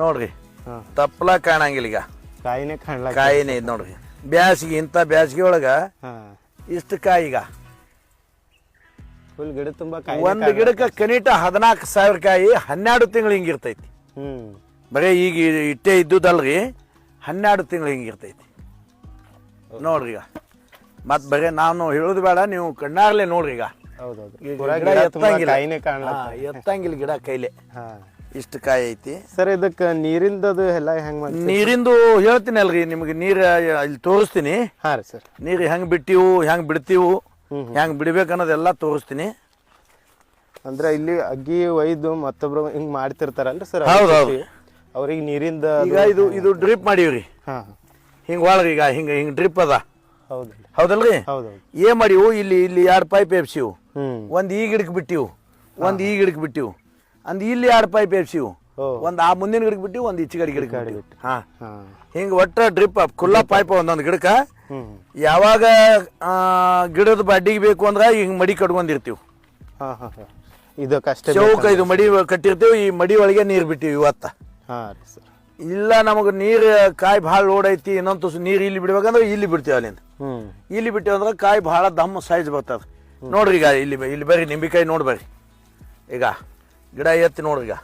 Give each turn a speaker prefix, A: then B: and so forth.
A: ನೋಡ್ರಿ. ತಪ್ಪಲ ಕಾಣಂಗಿಲ್ಲ ಈಗ.
B: ಕಾಯಿನೇ ಕಾಣ್ಲ
A: ಕಾಯಿನೇ ಇದು ನೋಡ್ರಿ. ಬ್ಯಾಸಿಗೆ ಇಂಥ ಬ್ಯಾಸಿಗೆ ಒಳಗ ಇಷ್ಟು ಕಾಯಿ ಈಗ.
B: ಫುಲ್ ಗಿಡ ತುಂಬಾ ಕಾಯಿ
A: ಒಂದು ಗಿಡಕ್ಕೆ ಕನಿಟ ಹದಿನಾಲ್ಕು ಸಾವಿರ ಕಾಯಿ ಹನ್ನೆರಡು ತಿಂಗಳು ಹಿಂಗಿರ್ತೈತಿ ಬರೀ ಈಗ ಇಟ್ಟೆ ಇದ್ದುದಲ್ರಿ ಹನ್ನೆರಡು ತಿಂಗಳು ಹಿಂಗಿರ್ತೈತಿ ನೋಡ್ರಿ ಈಗ. ಮತ್ತೆ ಬರೀ ನಾನು ಹೇಳೋದು ಬೇಡ ನೀವು ಕಣ್ಣಾರ್ಲೆ ನೋಡ್ರಿ ಈಗ. ಎತ್ತಂಗಿಲ್ಲ. ಗಿಡ ಕೈಲೆ. ಇಷ್ಟು ಕಾಯಿ ಐತಿ.
B: ಸರ್ ಇದಕ್ಕೆ ನೀರಿಂದದು ಎಲ್ಲ ಹೆಂಗ್ ಮಾಡಿ
A: ನೀರಿಂದು ಹೇಳ್ತೀನಿ ಅಲ್ರಿ ನಿಮಗೆ ನೀರು ಇಲ್ಲಿ ತೋರಿಸ್ತೀನಿ.
B: ಹಾ ರೀ ಸರ್.
A: ನೀರು ಹೆಂಗೆ ಬಿಟ್ಟಿವು ಹೆಂಗೆ ಬಿಡ್ತೀವು ಹೆಂಗೆ ಬಿಡ್ಬೇಕು ಅನ್ನೋದೆಲ್ಲ ತೋರಿಸ್ತೀನಿ.
B: ಅಂದ್ರೆ ಇಲ್ಲಿ ಅಗ್ಗಿ ಒಯ್ದು ಮತ್ತೊಬ್ರು ಹಿಂಗ್ ಮಾಡ್ತಿರ್ತಾರಲ್ರಿ ಸರ್?
A: ಹೌದು ಹೌದ್.
B: ಅವ್ರಿಗೆ ನೀರಿಂದ
A: ಈಗ ಇದು ಇದು ಡ್ರಿಪ್ ಮಾಡೀವ್ರಿ.
B: ಹಾ.
A: ಹಿಂಗೆ ಒಳಗೆ ಈಗ ಹಿಂಗೆ ಹಿಂಗೆ ಡ್ರಿಪ್ ಅದ.
B: ಹೌದು
A: ಹೌದಲ್ರಿ?
B: ಹೌದು
A: ಏನ್ ಮಾಡಿವು ಇಲ್ಲಿ ಇಲ್ಲಿ ಎರಡು ಪೈಪ್ ಎಬ್ಸಿವು.
B: ಹ್ಮ್.
A: ಒಂದು ಈ ಗಿಡಕ್ಕೆ ಬಿಟ್ಟಿವು. ಒಂದು ಈ ಗಿಡಕ್ಕೆ ಬಿಟ್ಟಿವು. ಅಂದ್ ಇಲ್ಲಿ ಎರಡು ಪೈಪ್ ಎಬ್ಸಿವು ಒಂದ್ ಆ ಮುಂದಿನ ಗಿಡಕ್ಕೆ ಒಂದ್ ಒಂದು ಗಡಿ ಗಿಡಕ್ಕೆ
B: ಕಡೆ
A: ಹಾ.
B: ಹಾ.
A: ಹಿಂಗೆ ಒಟ್ಟ ಡ್ರಿಪ್ ಕುಲ್ಲ ಪೈಪ್ ಒಂದೊಂದು ಗಿಡಕ್ಕೆ. ಯಾವಾಗ ಗಿಡದ ಬಡ್ಡಿಗೆ ಬೇಕು ಅಂದ್ರೆ ಹಿಂಗ್ ಮಡಿ ಕಟ್ಕೊಂಡಿರ್ತೀವಿ
B: ಇದು ಇದಕ್ಕಷ್ಟೇ
A: ಚೌಕ ಇದು ಮಡಿ. ಕಟ್ಟಿರ್ತೀವಿ ಈ ಮಡಿ ಒಳಗೆ ನೀರು ಬಿಟ್ಟಿವಿ ಇವತ್ತ.
B: ಹಾ
A: ಇಲ್ಲ ನಮಗೆ ನೀರು ಕಾಯಿ ಭಾಳ ಲೋಡ್ ಐತಿ ಇನ್ನೊಂದು ನೀರ್ ಇಲ್ಲಿ ಬಿಡ್ಬೇಕಂದ್ರೆ ಇಲ್ಲಿ ಬಿಡ್ತೀವಿ ಅಲ್ಲಿಂದ. ಇಲ್ಲಿ ಬಿಟ್ಟಿವಿ ಅಂದ್ರೆ ಕಾಯಿ ಭಾಳ ದಮ್ಮ ಸೈಜ್ ಬರ್ತದೆ. ನೋಡ್ರಿ ಈಗ ಇಲ್ಲಿ ಇಲ್ಲಿ ಬರ್ರಿ ನಿಂಬೆಕಾಯಿ ನೋಡ್ಬರ್ರಿ ಈಗ ಗಿಡ ಎತ್ತಿ ನೋಡ್ರಿ ಈಗ.